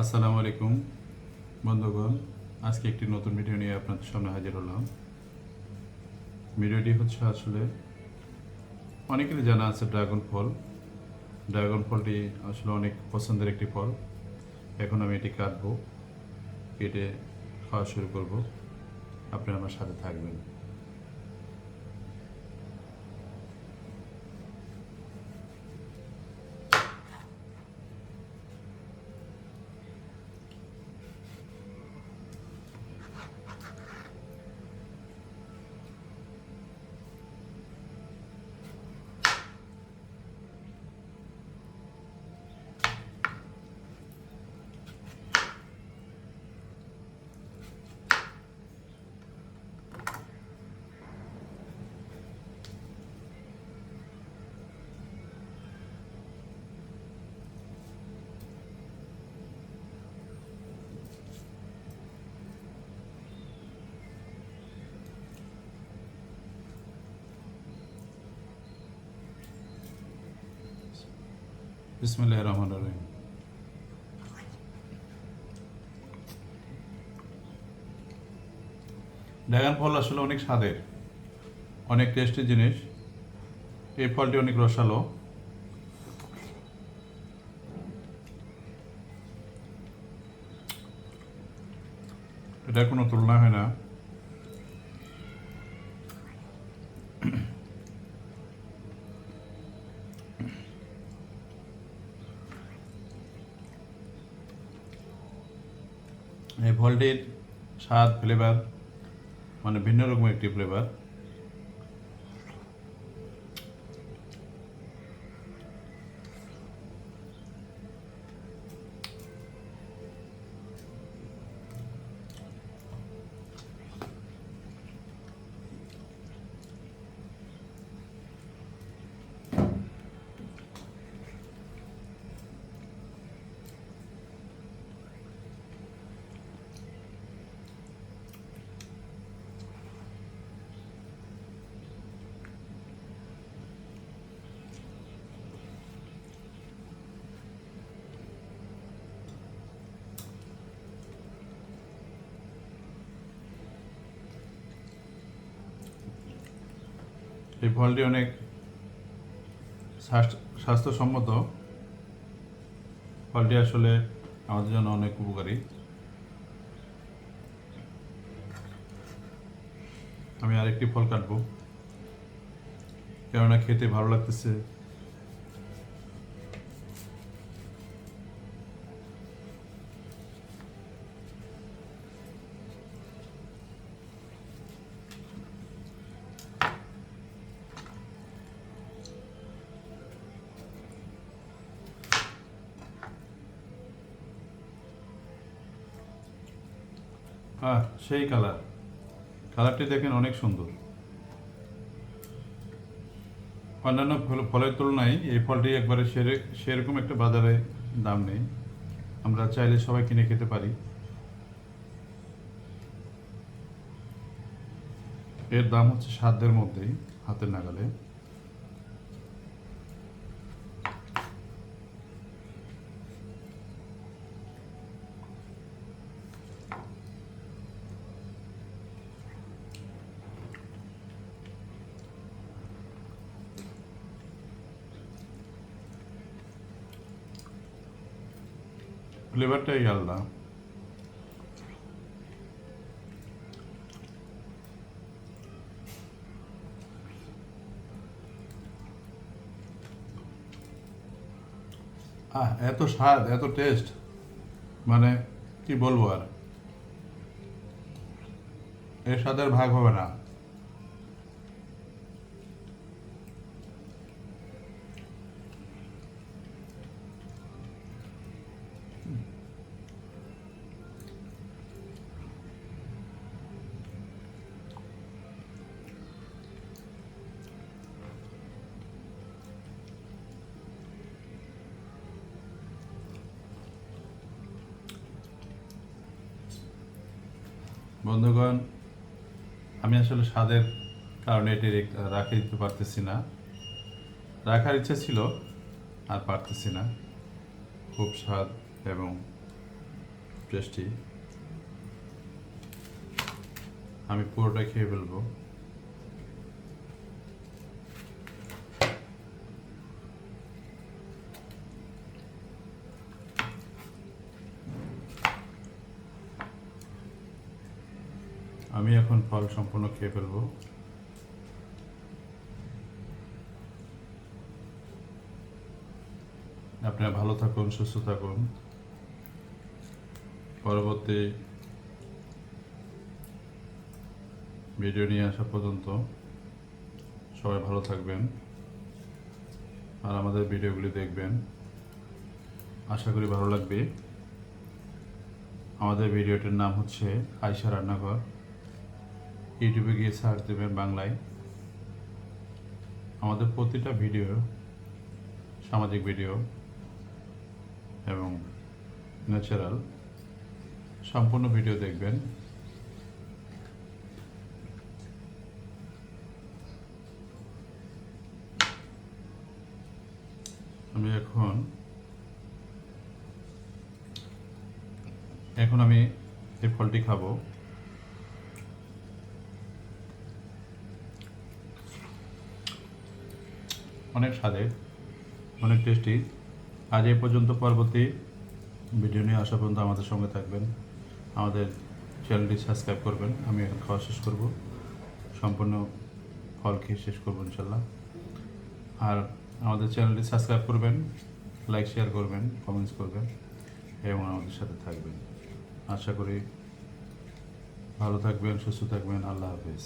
আসসালামু আলাইকুম, বন্ধুগণ। আজকে একটি নতুন ভিডিও নিয়ে আপনাদের সামনে হাজির হলাম। ভিডিওটি হচ্ছে আসলে অনেকেরই জানা আছে ড্রাগন ফল। ড্রাগন ফলটি আসলে অনেক পছন্দের একটি ফল। এখন আমি এটি কাটবো, কেটে খাওয়া শুরু করব। আপনি আমার সাথে থাকবেন। ড্রাগন ফল আসলে অনেক স্বাদের, অনেক টেস্টি জিনিস। এই ফলটি অনেক রসালো। এটা কোনো তুলনা হয় না। এই ফলটির স্বাদ ফ্লেভার মানে ভিন্ন রকম একটি ফ্লেভার এই ফলটি অনেক স্বাস্থ্যসম্মত। ফলটি আসলে আমাদের জন্য অনেক উপকারী। আমি আরেকটি ফল কাটবো। কেননা খেতে ভালো লাগতেছে। হ্যাঁ সেই কালার। কালারটি দেখেন অনেক সুন্দর। অন্যান্য ফল- ফলের তুলনায় এই ফলটি একবারে সেরে, সেরকম একটা বাজারে দাম নেই। আমরা চাইলে সবাই কিনে খেতে পারি। এর দাম হচ্ছে সাধ্যের মধ্যেই, হাতের নাগালে। ফ্লেভারটাই আলাদা আহ, এত স্বাদ, এত টেস্ট মানে কি বলব আর? এর স্বাদের ভাগ হবে না। বন্ধুগণ, আমি আসলে স্বাদের কারণে এটি রেখ- দিতে পারতেছি না। রাখার ইচ্ছা ছিল, আর পারতেছি না। খুব স্বাদ এবং টেস্টি। আমি পুরোটা খেয়ে ফেলব। আমি এখন ফল সম্পূর্ণ খেয়ে ফেলব। আপনারা ভালো থাকুন, সুস্থ থাকুন। পরবর্তী ভিডিও নিয়ে আসা পর্যন্ত সবাই ভালো থাকবেন আর আমাদের ভিডিওগুলি দেখবেন। আশা করি ভালো লাগবে। আমাদের ভিডিওটির নাম হচ্ছে আয়সা রান্নাঘর। ইউটিউবে গিয়ে সার্চ দেবেন বাংলায়। আমাদের প্রতিটা ভিডিও সামাজিক ভিডিও এবং ন্যাচারাল সম্পূর্ণ ভিডিও দেখবেন। আমি এখন এখন আমি এই ফলটি খাব। অনেক স্বাদের, অনেক টেস্টি আজ এই পর্যন্ত পরবর্তী ভিডিও নিয়ে আসা পর্যন্ত আমাদের সঙ্গে থাকবেন। আমাদের চ্যানেলটি সাবস্ক্রাইব করবেন। আমি এখন খাওয়া শেষ করব। সম্পূর্ণ ফল খেয়ে শেষ করব ইনশাল্লাহ আর আমাদের চ্যানেলটি সাবস্ক্রাইব করবেন লাইক শেয়ার করবেন কমেন্টস করবেন এবং আমাদের সাথে থাকবেন। আশা করি ভালো থাকবেন, সুস্থ থাকবেন। আল্লাহ হাফিজ।